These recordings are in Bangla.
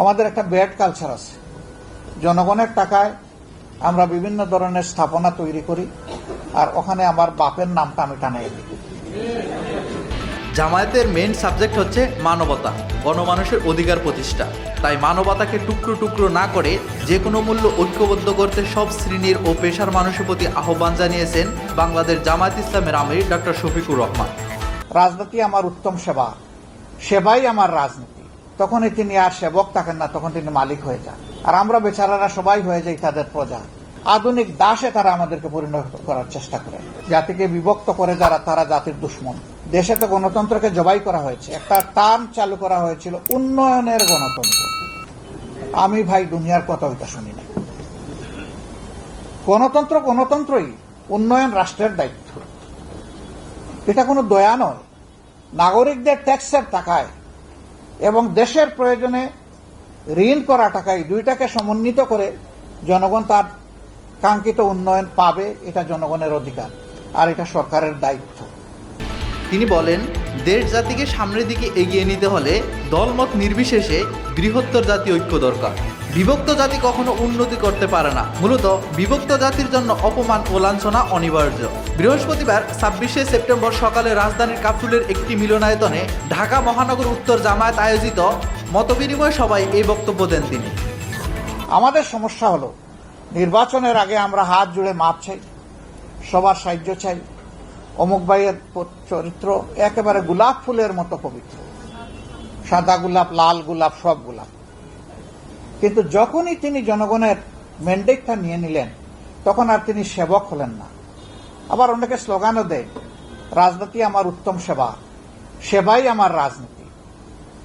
আমাদের একটা ব্যাড কালচার আছে। জনগণের টাকায় আমরা বিভিন্ন ধরনের স্থাপনা তৈরি করি আর ওখানে আমার বাপের নামটা আমি টানাই দিই। জামায়াতের মেইন সাবজেক্ট হচ্ছে মানবতা গণমানুষের অধিকার প্রতিষ্ঠা। তাই মানবতাকে টুকরো টুকরো না করে যে কোনো মূল্য ঐক্যবদ্ধ করতে সব শ্রেণির ও পেশার মানুষের প্রতি আহ্বান জানিয়েছেন বাংলাদেশ জামায়াত ইসলামের আমির ডক্টর শফিকুর রহমান। রাজনীতি আমার উত্তম সেবা। সেবাই আমার রাজনীতি। তখনই তিনি আর সেবক থাকেন না, তখন তিনি মালিক হয়ে যান। আর আমরা বেচারারা সবাই হয়ে যাই তাদের প্রজা। আধুনিক দাসে তারা আমাদেরকে পরিণত করার চেষ্টা করে। জাতিকে বিভক্ত করে যারা, তারা জাতির দুশ্মন। দেশে তো গণতন্ত্রকে জবাই করা হয়েছে। একটা টার্ম চালু করা হয়েছিল, উন্নয়নের গণতন্ত্র। আমি ভাই দুনিয়ার কথা ওইটা শুনি না। গণতন্ত্র গণতন্ত্রই, উন্নয়ন রাষ্ট্রের দায়িত্ব। এটা কোনো দয়া নয়। নাগরিকদের ট্যাক্সের টাকায় এবং দেশের প্রয়োজনে ঋণ করা টাকা এই দুইটাকে সমন্বিত করে জনগণ তার কাঙ্ক্ষিত উন্নয়ন পাবে, এটা জনগণের অধিকার, আর এটা সরকারের দায়িত্ব। তিনি বলেন দেশ জাতিকে সামনের দিকে এগিয়ে নিতে হলে দলমত নির্বিশেষে বৃহত্তর জাতি ঐক্য দরকার। বিভক্ত জাতি কখনো উন্নতি করতে পারে না। মূলত, বিভক্ত জাতির জন্য অপমান ও লাঞ্ছনা অনিবার্য। বৃহস্পতিবার, ছাব্বিশে সেপ্টেম্বর সকালে রাজধানীর কাপসুলের একটি মিলনায়তনে ঢাকা মহানগর উত্তর জামায়াত আয়োজিত মতবিনিময় সভায় এই বক্তব্য দেন তিনি। আমাদের সমস্যা হলো, নির্বাচনের আগে আমরা হাত জুড়ে মাপ চাই, সবার সাহায্য চাই। অমুক ভাইয়ের চরিত্র একেবারে গোলাপ ফুলের মতো পবিত্র। সাদা গোলাপ, লাল গোলাপ, সব গোলাপ। কিন্তু যখনই তিনি জনগণের ম্যান্ডেটটা নিয়ে নিলেন, তখন আর তিনি সেবক হলেন না। আবার অনেকে স্লোগানও দেয়, রাজনীতি আমার উত্তম সেবা, সেবাই আমার রাজনীতি,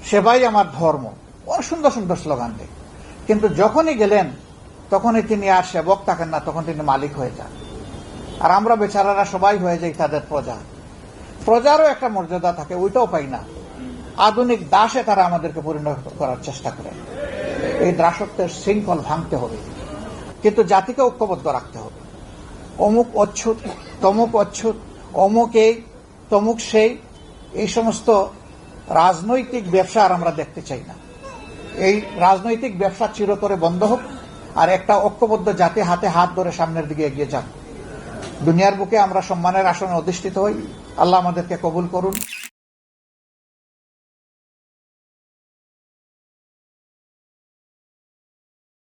সেবাই আমার ধর্ম। অনেক সুন্দর সুন্দর স্লোগান দেয়। কিন্তু যখনই গেলেন, তখনই তিনি আর সেবক থাকেন না, তখন তিনি মালিক হয়ে যান। আর আমরা বেচারারা সবাই হয়ে যাই তাদের প্রজা। প্রজারও একটা মর্যাদা থাকে, ওইটাও পাই না। আধুনিক দাসে তারা আমাদেরকে পরিণত করার চেষ্টা করে। এই দাসত্বের শৃঙ্খল ভাঙতে হবে। কিন্তু জাতিকে ঐক্যবদ্ধ রাখতে হবে। অমুক অচ্ছুত, তমুক অচ্ছুত, অমুক এই, তমুক সেই, এই সমস্ত রাজনৈতিক ব্যবসা আর আমরা দেখতে চাই না। এই রাজনৈতিক ব্যবসা চিরতরে বন্ধ হোক আর একটা ঐক্যবদ্ধ জাতি হাতে হাত ধরে সামনের দিকে এগিয়ে যান দুনিয়ার বুকে আমরা সম্মানের আসনে অধিষ্ঠিত হই। আল্লাহ আমাদেরকে কবুল করুন।